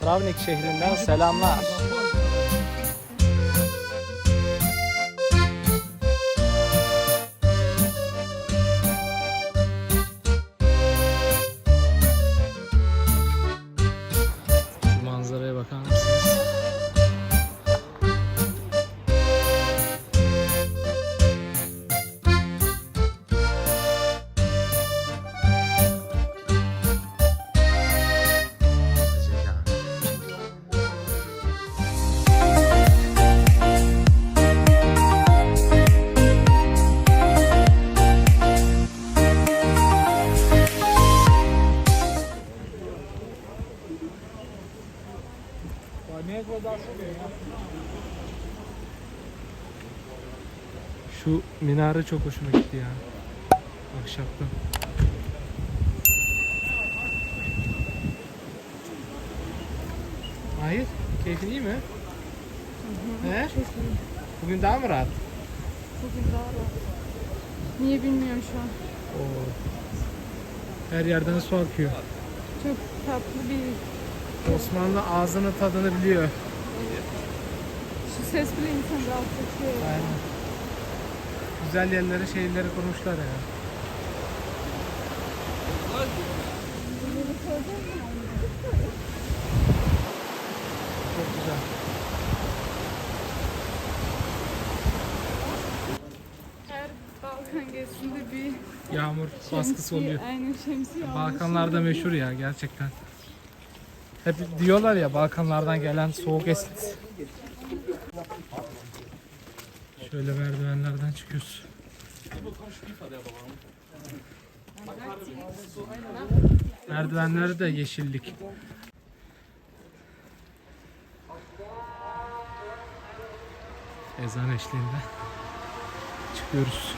Travnik şehrinden selamlar. Minare çok hoşuma gitti ya. Ahşaplı. Hayır, keyfin iyi mi? He? Çok iyi. Bugün daha mı rahat? Bugün daha rahat. Niye bilmiyorum şu an. Oo. Her yerden su akıyor. Çok tatlı bir Osmanlı ağzının tadını biliyor. şu ses bile insan rahatlatıyor. Aynen. Güzel yerlere şehirleri kurmuşlar ya. Çok güzel. Her Balkan gezisinde bir Yağmur baskısı şemsiye, oluyor. aynen şemsiye Balkanlarda meşhur ya gerçekten. Hep diyorlar ya Balkanlardan gelen soğuk esintisi. Şöyle merdivenlerden çıkıyoruz. Merdivenleri de yeşillik. Ezan eşliğinde çıkıyoruz.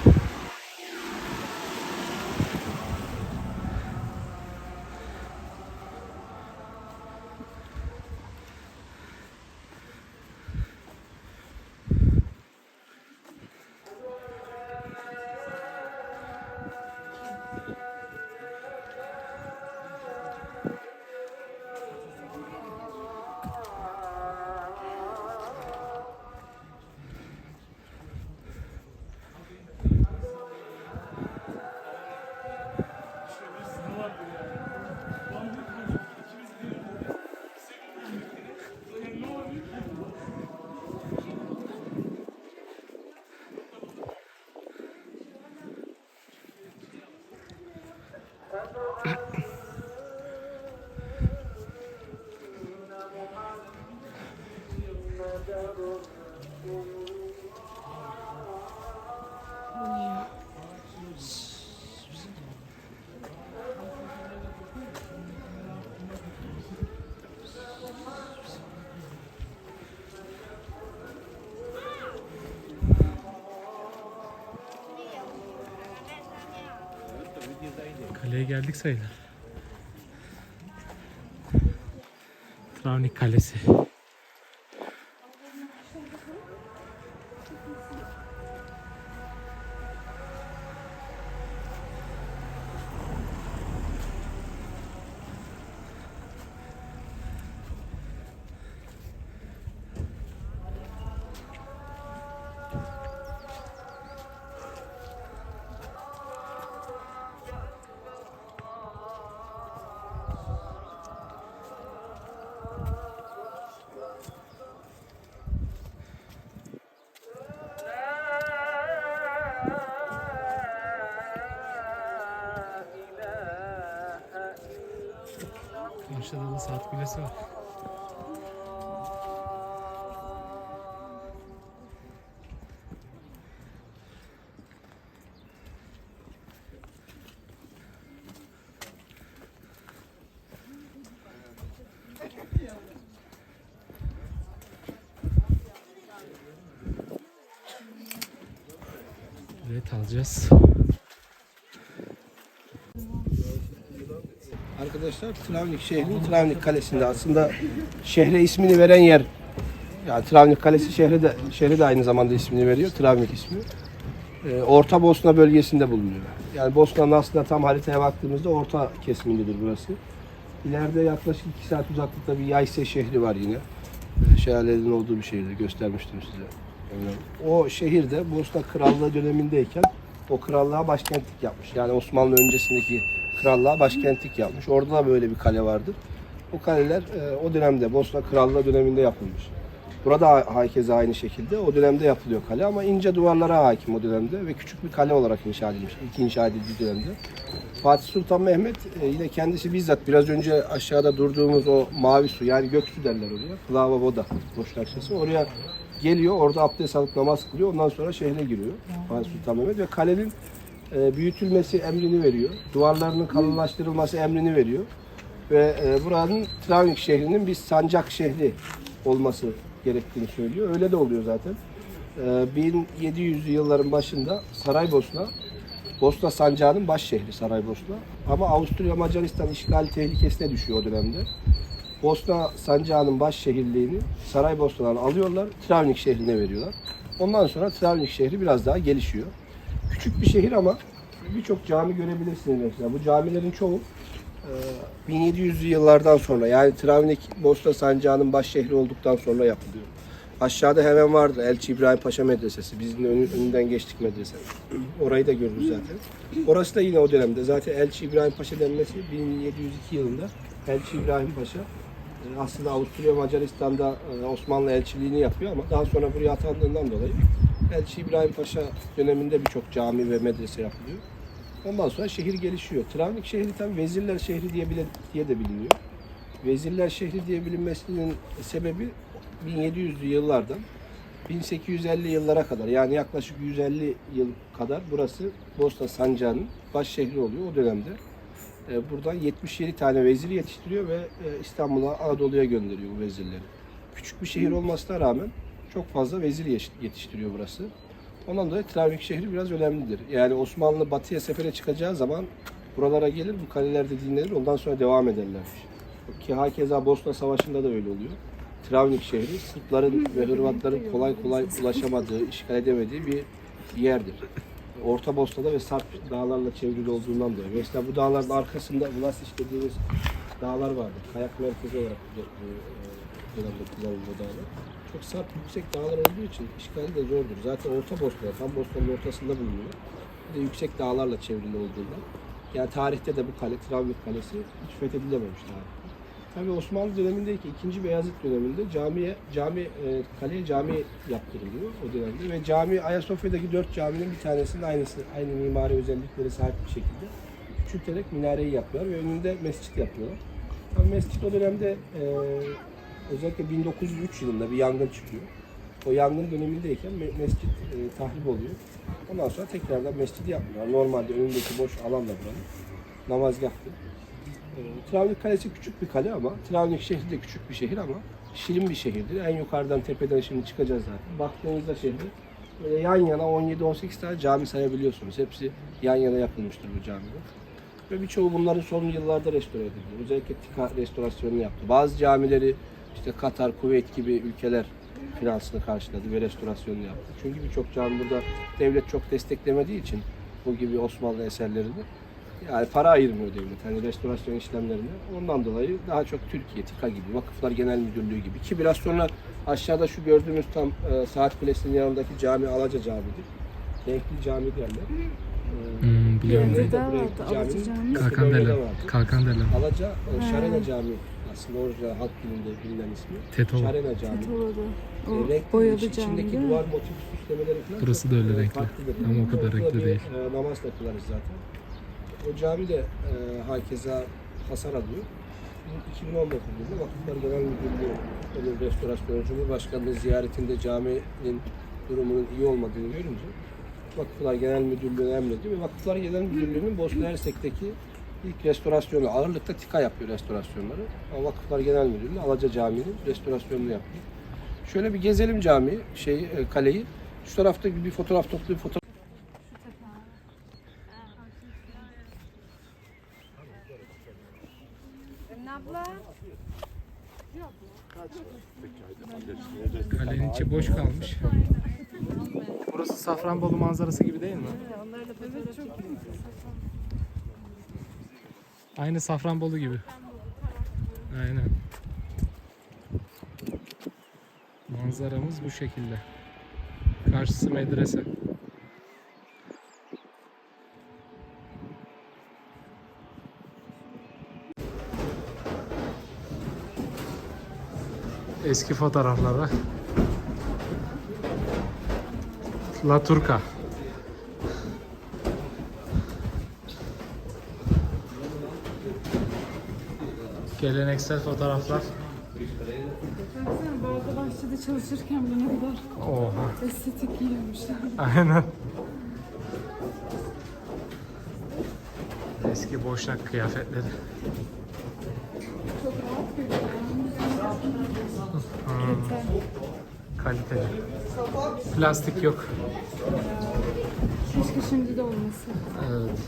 Geldik sayılır. Travnik Kalesi. Karşıda da saat kulesi var. Evet alacağız. Arkadaşlar Travnik şehrin Travnik Kalesi'nde aslında şehre ismini veren yer. Yani Travnik Kalesi şehre de şehre de aynı zamanda ismini veriyor. Travnik ismi. Ee, Orta Bosna bölgesinde bulunuyor. Yani Bosna'nın aslında tam haritaya baktığımızda orta kesimindedir burası. İleride yaklaşık 2 saat uzaklıkta bir Yayse şehri var yine. Ee, Şelalelerin olduğu bir şehirde göstermiştim size. Yani o şehirde Bosna Krallığı dönemindeyken o krallığa başkentlik yapmış. Yani Osmanlı öncesindeki krallığa başkentlik yapmış. Orada da böyle bir kale vardır. O kaleler e, o dönemde Bosna Krallığı döneminde yapılmış. Burada herkese aynı şekilde o dönemde yapılıyor kale ama ince duvarlara hakim o dönemde ve küçük bir kale olarak inşa edilmiş. İlk inşa edildiği dönemde. Fatih Sultan Mehmet e, yine kendisi bizzat biraz önce aşağıda durduğumuz o mavi su yani göksu derler oraya. Plava Voda Boşnakçası. Oraya geliyor orada abdest alıp namaz kılıyor. Ondan sonra şehre giriyor Fatih Sultan Mehmet ve kalenin e, büyütülmesi emrini veriyor. Duvarlarının kalınlaştırılması emrini veriyor. Ve e, buranın Travnik şehrinin bir sancak şehri olması gerektiğini söylüyor. Öyle de oluyor zaten. E, 1700'lü yılların başında Saraybosna Bosna sancağının baş şehri Saraybosna. Ama Avusturya Macaristan işgal tehlikesine düşüyor o dönemde. Bosna sancağının baş şehirliğini Saraybosna'dan alıyorlar, Travnik şehrine veriyorlar. Ondan sonra Travnik şehri biraz daha gelişiyor. Küçük bir şehir ama birçok cami görebilirsiniz mesela. Bu camilerin çoğu e, 1700'lü yıllardan sonra yani Travnik Bosna sancağının baş şehri olduktan sonra yapılıyor. Aşağıda hemen vardı Elçi İbrahim Paşa Medresesi. Bizim önü- önünden geçtik medrese. Orayı da görürüz zaten. Orası da yine o dönemde. Zaten Elçi İbrahim Paşa denmesi 1702 yılında Elçi İbrahim Paşa e, aslında Avusturya Macaristan'da e, Osmanlı elçiliğini yapıyor ama daha sonra buraya atandığından dolayı Elçi İbrahim Paşa döneminde birçok cami ve medrese yapılıyor. Ondan sonra şehir gelişiyor. Travnik şehri tabii Vezirler şehri diye, bile, diye de biliniyor. Vezirler şehri diye bilinmesinin sebebi 1700'lü yıllardan 1850 yıllara kadar yani yaklaşık 150 yıl kadar burası Bosna Sancağı'nın baş şehri oluyor o dönemde. E, Buradan 77 tane vezir yetiştiriyor ve e, İstanbul'a, Anadolu'ya gönderiyor bu vezirleri. Küçük bir şehir olmasına rağmen çok fazla vezir yetiştiriyor burası. Ondan dolayı Travnik şehri biraz önemlidir. Yani Osmanlı batıya sefere çıkacağı zaman buralara gelir, bu kalelerde dinlenir, ondan sonra devam ederlermiş. Ki hakeza Bosna Savaşı'nda da öyle oluyor. Travnik şehri Sırpların ve Hırvatların kolay kolay ulaşamadığı, işgal edemediği bir yerdir. Orta Bosna'da ve Sarp dağlarla çevrili olduğundan dolayı. Mesela bu dağların arkasında Vlasiç dediğimiz dağlar vardır. Kayak merkezi olarak e, kullanılır bu dağlar. Çok sarp yüksek dağlar olduğu için işgali de zordur. Zaten Orta Bosna, tam Bosna'nın ortasında bulunuyor. Bir de yüksek dağlarla çevrili olduğundan. Yani tarihte de bu kale, Travnik Kalesi hiç fethedilememiş tarihte. Tabii Osmanlı dönemindeki 2. Beyazıt döneminde camiye cami e, kaleye cami yaptırılıyor o dönemde ve cami Ayasofya'daki dört caminin bir tanesinin aynısı aynı mimari özelliklere sahip bir şekilde küçülterek minareyi yapıyorlar ve önünde mescit yapıyorlar. Tabii mescit o dönemde e, özellikle 1903 yılında bir yangın çıkıyor. O yangın dönemindeyken me- mescit e, tahrip oluyor. Ondan sonra tekrardan mescidi yapmıyorlar. Normalde önündeki boş alan da buranın namazgahtı. E, Travnik Kalesi küçük bir kale ama Travnik şehri de küçük bir şehir ama şirin bir şehirdir. En yukarıdan tepeden şimdi çıkacağız zaten. Baktığınızda şehri böyle yan yana 17-18 tane cami sayabiliyorsunuz. Hepsi yan yana yapılmıştır bu camiler. Ve birçoğu bunların son yıllarda restore edildi. Özellikle TİKA restorasyonunu yaptı. Bazı camileri işte Katar, Kuveyt gibi ülkeler finansını karşıladı ve restorasyonunu yaptı. Çünkü birçok cami burada devlet çok desteklemediği için bu gibi Osmanlı eserlerini yani para ayırmıyor devlet hani restorasyon işlemlerine. Ondan dolayı daha çok Türkiye, TİKA gibi, Vakıflar Genel Müdürlüğü gibi ki biraz sonra aşağıda şu gördüğümüz tam e, saat kulesinin yanındaki cami Alaca Cami'dir. Renkli cami derler. E, Hmm, biliyorum. Nerede de Alaca? Camii. Kalkan derler. Kalkan derler. Alaca, e. Şarena Camii aslında orijinal halk dilinde bilinen ismi. Tetova. Şarena Camii. Tetola'da. E, O renkli, boyalı iç- cami içindeki değil mi? duvar motif süslemeleri falan Burası da öyle e, renkli. farklıdır. Ama o kadar renkli bir, değil. e, namaz da kılarız zaten. O cami de e, hakeza hasar alıyor. 2019 yılında Vakıflar Genel Müdürlüğü onun restorasyonu Cumhurbaşkanı'nın ziyaretinde caminin durumunun iyi olmadığını görünce Vakıflar Genel Müdürlüğü'ne emrediyor ve Vakıflar Genel Müdürlüğü'nün Bosna Hersek'teki ilk restorasyonu ağırlıkta TİKA yapıyor restorasyonları. Vakıflar Genel Müdürlüğü Alaca Camii'nin restorasyonunu yapıyor. Şöyle bir gezelim camiyi, şey e, kaleyi. Şu tarafta bir fotoğraf toplayıp fotoğraf Kalenin içi boş kalmış. Burası Safranbolu manzarası gibi değil mi? Evet çok iyi. Aynı Safranbolu gibi. Aynen. Manzaramız bu şekilde. Karşısı medrese. Eski fotoğraflara. La Turca. Geleneksel fotoğraflar. Baksana bağda bahçede çalışırken bile ne kadar Oha. estetik giyinmişler. Aynen. Eski boşnak kıyafetleri. Çok rahat görünüyor. Hmm, kaliteli. Plastik yok. Keşke şimdi de olması. Evet.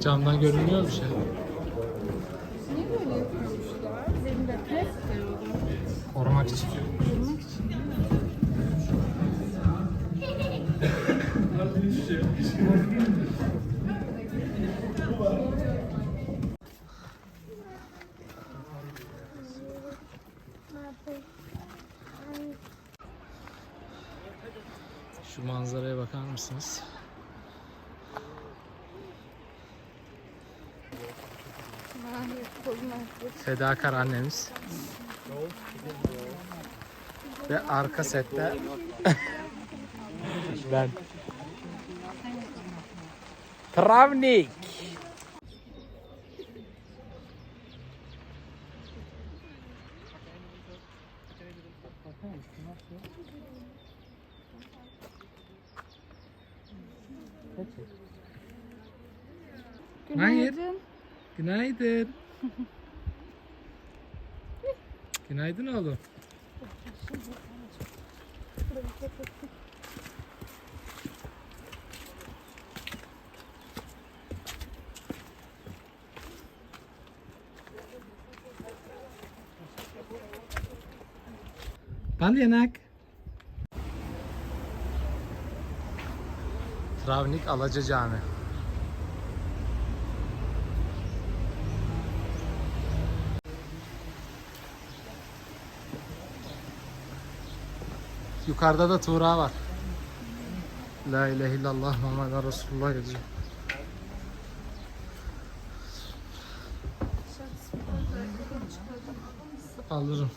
Camdan görünüyor bir şey. Niye böyle yapıyormuşlar? Zeminde test. Korumak için. Durmak için. Şu manzaraya bakar mısınız? Fedakar annemiz. Ve arka sette ben. Travnik. Günaydın. Günaydın. Günaydın oğlum. Balyanak. Travnik Alaca Cami. Yukarıda da Tuğra var. La ilahe illallah Muhammed Resulullah yazıyor. Alırım.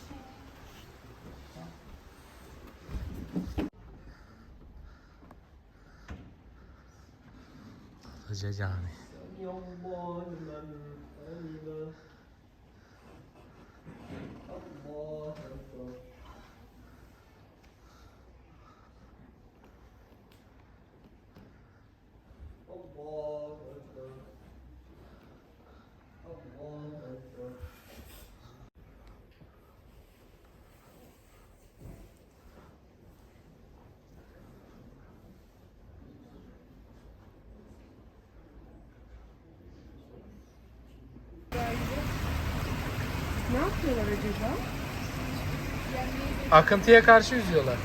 Alaca Ne yapıyorlar acaba? Akıntıya karşı yüzüyorlar.